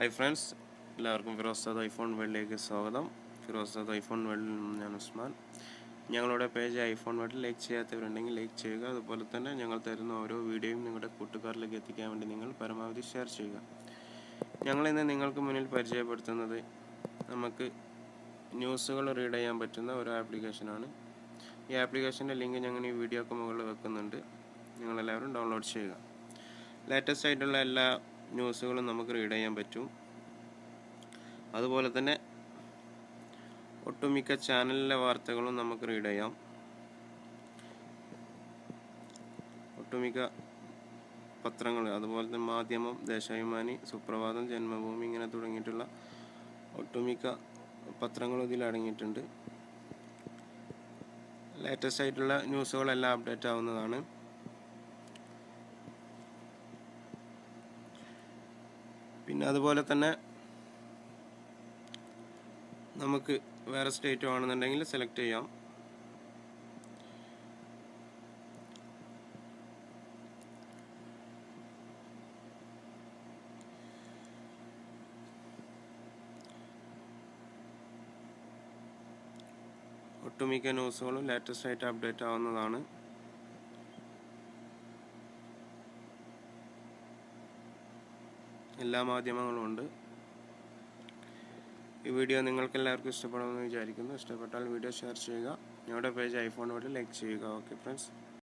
Hi friends എല്ലാവർക്കും ഫിറോസ്താദ് iPhone വേൾഡിലേക്ക് സ്വാഗതം. ഫിറോസ്താദ് ഐഫോൺ വേൾഡിൽ നിന്നും ഞാൻ ഉസ്മാൻ. ഞങ്ങളുടെ പേജ് ഐഫോൺ വേൾഡിൽ ലൈക്ക് ചെയ്യാത്തവരുണ്ടെങ്കിൽ ലൈക്ക് ചെയ്യുക. അതുപോലെ തന്നെ ഞങ്ങൾ തരുന്ന ഓരോ വീഡിയോയും നിങ്ങളുടെ കൂട്ടുകാരിലേക്ക് എത്തിക്കാൻ വേണ്ടി നിങ്ങൾ പരമാവധി ഷെയർ ചെയ്യുക. ഞങ്ങളിന്ന് നിങ്ങൾക്ക് മുന്നിൽ പരിചയപ്പെടുത്തുന്നത് നമുക്ക് ന്യൂസുകൾ റീഡ് ചെയ്യാൻ പറ്റുന്ന ഒരു ആപ്ലിക്കേഷനാണ് ഈ ആപ്ലിക്കേഷന്റെ ലിങ്ക് ഞങ്ങൾ ഈ വീഡിയോക്ക് മുകളിൽ വെക്കുന്നുണ്ട്. നിങ്ങളെല്ലാവരും ഡൗൺലോഡ് ചെയ്യുക. ലേറ്റസ്റ്റ് ആയിട്ടുള്ള എല്ലാ ന്യൂസുകളും നമുക്ക് റീഡ് ചെയ്യാൻ പറ്റും. അതുപോലെ തന്നെ ഒട്ടുമിക്ക ചാനലിലെ വാർത്തകളും നമുക്ക് റീഡ് ചെയ്യാം. ഒട്ടുമിക്ക പത്രങ്ങൾ അതുപോലെ തന്നെ മാധ്യമം ദേശാഭിമാനി സുപ്രഭാതം ജന്മഭൂമി ഇങ്ങനെ തുടങ്ങിയിട്ടുള്ള ഒട്ടുമിക്ക പത്രങ്ങളും ഇതിൽ അടങ്ങിയിട്ടുണ്ട്. ലേറ്റസ്റ്റ് ആയിട്ടുള്ള ന്യൂസുകളെല്ലാം അപ്ഡേറ്റ് ആവുന്നതാണ്. പിന്നെ അതുപോലെ തന്നെ നമുക്ക് വേറെ സ്റ്റേറ്റ് ആണെന്നുണ്ടെങ്കിൽ സെലക്ട് ചെയ്യാം. ഒട്ടുമിക്ക ന്യൂസുകളും ലേറ്റസ്റ്റ് ആയിട്ട് അപ്ഡേറ്റ് ആവുന്നതാണ്. എല്ലാ മാധ്യമങ്ങളും ഉണ്ട്. ഈ വീഡിയോ നിങ്ങൾക്ക് എല്ലാവർക്കും ഇഷ്ടപ്പെടുമെന്ന് വിചാരിക്കുന്നു. ഇഷ്ടപ്പെട്ടാൽ വീഡിയോ ഷെയർ ചെയ്യുക. ഞങ്ങളുടെ പേജ് ഐഫോൺ വഴി ലൈക്ക് ചെയ്യുക. Okay friends.